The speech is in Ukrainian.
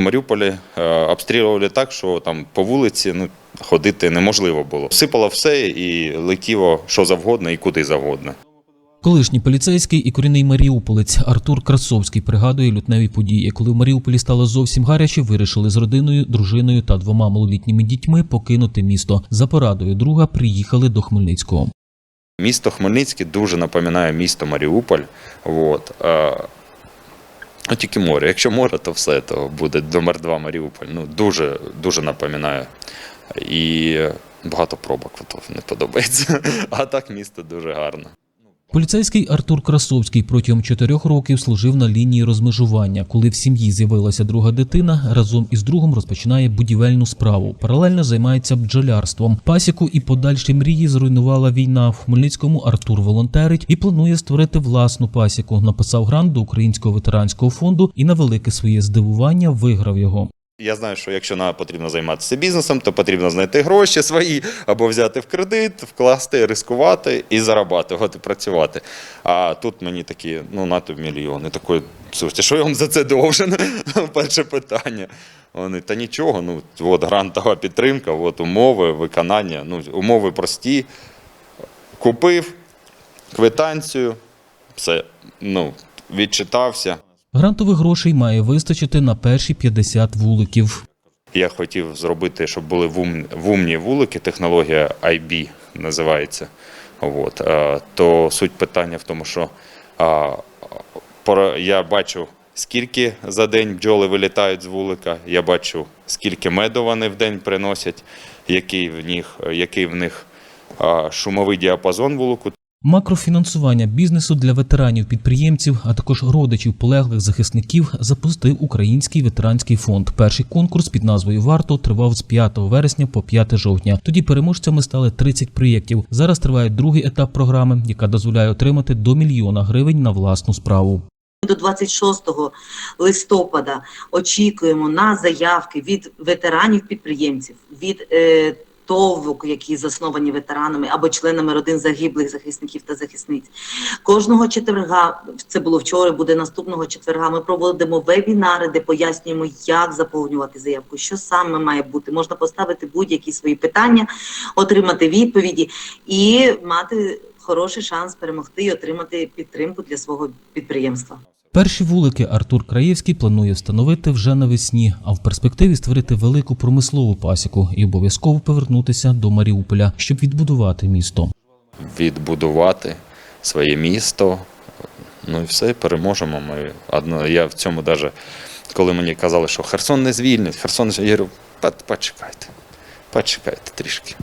Маріуполі е, обстрілювали так, що там по вулиці ну, ходити неможливо було. Сипало все і летіло що завгодно і куди завгодно. Колишній поліцейський і корінний маріуполець Артур Красовський пригадує лютневі події, коли в Маріуполі стало зовсім гаряче, вирішили з родиною, дружиною та двома малолітніми дітьми покинути місто. За порадою друга приїхали до Хмельницького. Місто Хмельницький дуже напоминає місто Маріуполь. От. Ну, тільки море. Якщо море, то все, то буде номер два Маріуполь. Ну, дуже, дуже напоминає. І багато пробок не подобається. А так місто дуже гарне. Поліцейський Артур Красовський протягом чотирьох років служив на лінії розмежування. Коли в сім'ї з'явилася друга дитина, разом із другом розпочинає будівельну справу. Паралельно займається бджолярством. Пасіку і подальші мрії зруйнувала війна. В Хмельницькому Артур волонтерить і планує створити власну пасіку. Написав грант до Українського ветеранського фонду і на велике своє здивування виграв його. Я знаю, що якщо нам потрібно займатися бізнесом, то потрібно знайти гроші свої або взяти в кредит, вкласти, ризикувати і зарабатувати, працювати. А тут мені такі, ну на тобі мільйони. Такої слухайте, що я вам за це должен? Перше питання. Вони та нічого. Ну от грантова підтримка, от умови, виконання. Ну умови прості. Купив квитанцію, все, ну відчитався. Грантових грошей має вистачити на перші 50 вуликів. Я хотів зробити, щоб були вум, вумні вулики, технологія IB називається. От. То суть питання в тому, що я бачу, скільки за день бджоли вилітають з вулика, я бачу, скільки меду вони в день приносять, який в них, який в них шумовий діапазон вулику. Макрофінансування бізнесу для ветеранів підприємців, а також родичів полеглих захисників запустив Український ветеранський фонд. Перший конкурс під назвою Варто тривав з 5 вересня по 5 жовтня. Тоді переможцями стали 30 проєктів. Зараз триває другий етап програми, яка дозволяє отримати до мільйона гривень на власну справу. До 26 листопада очікуємо на заявки від ветеранів-підприємців, від е, ТОВок, які засновані ветеранами або членами родин загиблих захисників та захисниць. Кожного четверга, це було вчора, буде наступного четверга. Ми проводимо вебінари, де пояснюємо, як заповнювати заявку, що саме має бути. Можна поставити будь-які свої питання, отримати відповіді і мати хороший шанс перемогти і отримати підтримку для свого підприємства. Перші вулики Артур Краєвський планує встановити вже навесні, а в перспективі створити велику промислову пасіку і обов'язково повернутися до Маріуполя, щоб відбудувати місто. відбудувати своє місто. Ну і все, переможемо. Ми. Я в цьому даже, коли мені казали, що Херсон не звільнить, Херсон я говорю, почекайте, почекайте трішки.